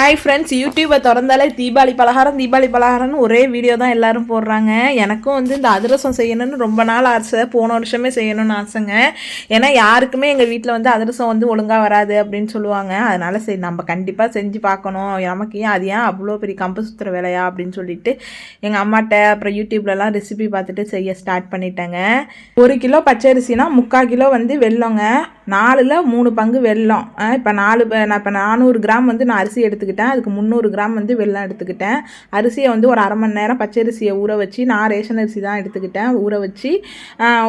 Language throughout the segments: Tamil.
ஹாய் ஃப்ரெண்ட்ஸ் யூடியூப்பை திறந்தாலே தீபாவளி பலகாரம் தீபாவளி பலகாரம்னு ஒரே வீடியோ தான் எல்லாரும் போடுறாங்க. எனக்கும் வந்து இந்த அதிரசம் செய்யணும்னு ரொம்ப நாள் ஆசை. போன வருஷமே செய்யணும்னு ஆசைங்க. ஏன்னா யாருக்குமே எங்கள் வீட்டில் வந்து அதிரசம் வந்து ஒழுங்காக வராது அப்படின்னு சொல்லுவாங்க. அதனால் சரி நம்ம கண்டிப்பாக செஞ்சு பார்க்கணும். நமக்கு ஏன் அது ஏன் அவ்வளோ பெரிய கம்பு சுற்றுற வேலையா அப்படின்னு சொல்லிட்டு எங்கள் அம்மாட்ட அப்புறம் யூடியூப்லலாம் ரெசிபி பார்த்துட்டு செய்ய ஸ்டார்ட் பண்ணிட்டேங்க. ஒரு கிலோ பச்சரிசினா முக்கால் கிலோ வந்து வெல்லங்க. நாலில் மூணு பங்கு வெல்லம் இப்போ நாலு நான் இப்போ நானூறு கிராம் வந்து நான் அரிசி எடுத்துக்கிட்டேன். அதுக்கு முந்நூறு கிராம் வந்து வெல்லம் எடுத்துக்கிட்டேன். அரிசியை வந்து ஒரு அரை மணி நேரம் பச்சரிசியை ஊற வச்சு நான் ரேஷன் அரிசி தான் எடுத்துக்கிட்டேன். ஊற வச்சு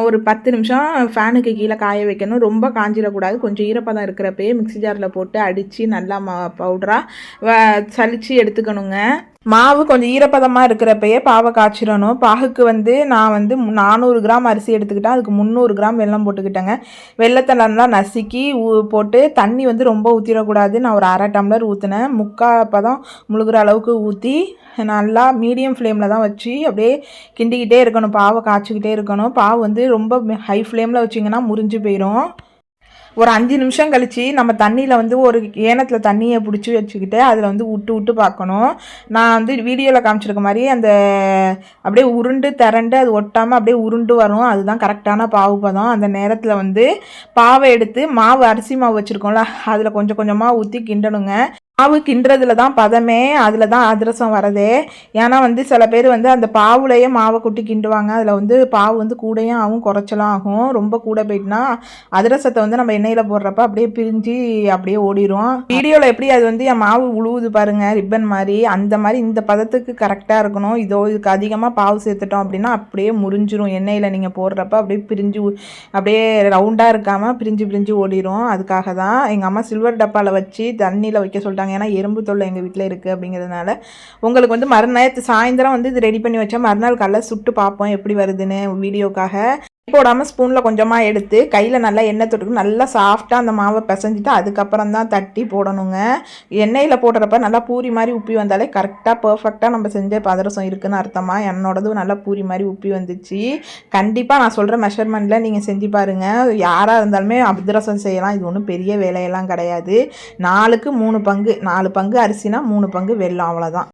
ஒரு பத்து நிமிஷம் ஃபேனுக்கு கீழே காய வைக்கணும். ரொம்ப காஞ்சிடக்கூடாது கொஞ்சம் ஈரப்பதம் இருக்கிறப்பயே மிக்ஸி ஜாரில் போட்டு அடித்து நல்லா மா பவுடராக சலித்து எடுத்துக்கணுங்க. மாவு கொஞ்சம் ஈரப்பதமாக இருக்கிறப்பயே பாவை காய்ச்சிடணும். பாகுக்கு வந்து நான் வந்து நானூறு கிராம் அரிசி எடுத்துக்கிட்டேன். அதுக்கு முந்நூறு கிராம் வெள்ளம் போட்டுக்கிட்டேங்க. வெள்ளத்தை நல்லா நசுக்கி ஊ போட்டு தண்ணி வந்து ரொம்ப ஊற்றிடக்கூடாது நான் ஒரு அரை டம்ளர் ஊற்றினேன் முக்கால் பதம் முழுகிற அளவுக்கு ஊற்றி நல்லா மீடியம் ஃப்ளேமில் தான் வச்சு அப்படியே கிண்டிக்கிட்டே இருக்கணும். பாவை காய்ச்சிக்கிட்டே இருக்கணும். பாவு வந்து ரொம்ப ஹை ஃப்ளேமில் வச்சிங்கன்னா முறிஞ்சு போயிடும் ஒரு அஞ்சு நிமிஷம் கழித்து நம்ம தண்ணியில் வந்து ஒரு ஏனத்தில் தண்ணியை பிடிச்சி வச்சுக்கிட்டு அதில் வந்து விட்டு விட்டு பார்க்கணும். நான் வந்து வீடியோவில் காமிச்சிருக்க மாதிரி அந்த அப்படியே உருண்டு திரண்டு அது ஒட்டாமல் அப்படியே உருண்டு வரும். அதுதான் கரெக்டான பாவு பதம் அந்த நேரத்தில் வந்து பாவை எடுத்து மாவு அரிசி மாவு வச்சுருக்கோம்ல அதில் கொஞ்சம் கொஞ்சமாக ஊற்றி கிண்டணுங்க. மாவு கிண்டுறதுல தான் பதமே அதில் தான் அதிரசம் வரதே. ஏன்னா வந்து சில பேர் வந்து அந்த பாவுலையே மாவை கொட்டி கிண்டுவாங்க. அதில் வந்து பாவு வந்து கூடையும் ஆகும் குறைச்சலாம் ஆகும். ரொம்ப கூட போயிட்டுனா அதிரசத்தை வந்து நம்ம எண்ணெயில் போடுறப்ப அப்படியே பிரிஞ்சு அப்படியே ஓடிரும். வீடியோவில் எப்படி அது வந்து என் மாவு உழுவுது பாருங்க ரிப்பன் மாதிரி. அந்த மாதிரி இந்த பதத்துக்கு கரெக்டாக இருக்கணும். இதோ இதுக்கு அதிகமாக பாவு சேர்த்துட்டோம் அப்படின்னா அப்படியே முறிஞ்சிரும். எண்ணெயில் நீங்கள் போடுறப்ப அப்படியே பிரிஞ்சு அப்படியே ரவுண்டாக இருக்காமல் பிரிஞ்சு பிரிஞ்சு ஓடிரும். அதுக்காக தான் எங்கள் அம்மா சில்வர் டப்பாவில் வச்சு தண்ணியில் வைக்க சொல்லிட்டாங்க. ஏன்னா எறும்பு தொல்லை எங்கள் வீட்டில் இருக்குது அப்படிங்கிறதுனால உங்களுக்கு வந்து மறுநாள் சாயந்தரம் வந்து இது ரெடி பண்ணி வச்சா மறுநாள் காலைல சுட்டு பார்ப்போம் எப்படி வருதுன்னு வீடியோக்காக. போடாமல் ஸ்பூனில் கொஞ்சமாக எடுத்து கையில் நல்லா எண்ணெய் தொட்டுக்கு நல்லா சாஃப்டாக அந்த மாவை பிசைஞ்சிட்டு அதுக்கப்புறம் தான் தட்டி போடணுங்க. எண்ணெயில் போடுறப்ப நல்லா பூரி மாதிரி உப்பி வந்தாலே கரெக்டாக பர்ஃபெக்டாக நம்ம செஞ்ச பதரசம் இருக்குன்னு அர்த்தமாக என்னோடது நல்லா பூரி மாதிரி உப்பி வந்துச்சு. கண்டிப்பாக நான் சொல்கிற மெஷர்மெண்ட்டில் நீங்கள் செஞ்சு பாருங்கள் யாராக இருந்தாலுமே அதிரசம் செய்யலாம். இது ஒன்றும் பெரிய வேலையெல்லாம் கிடையாது. நாலுக்கு மூணு பங்கு நாலு பங்கு அரிசினா மூணு பங்கு வெள்ளம் அவ்வளோதான்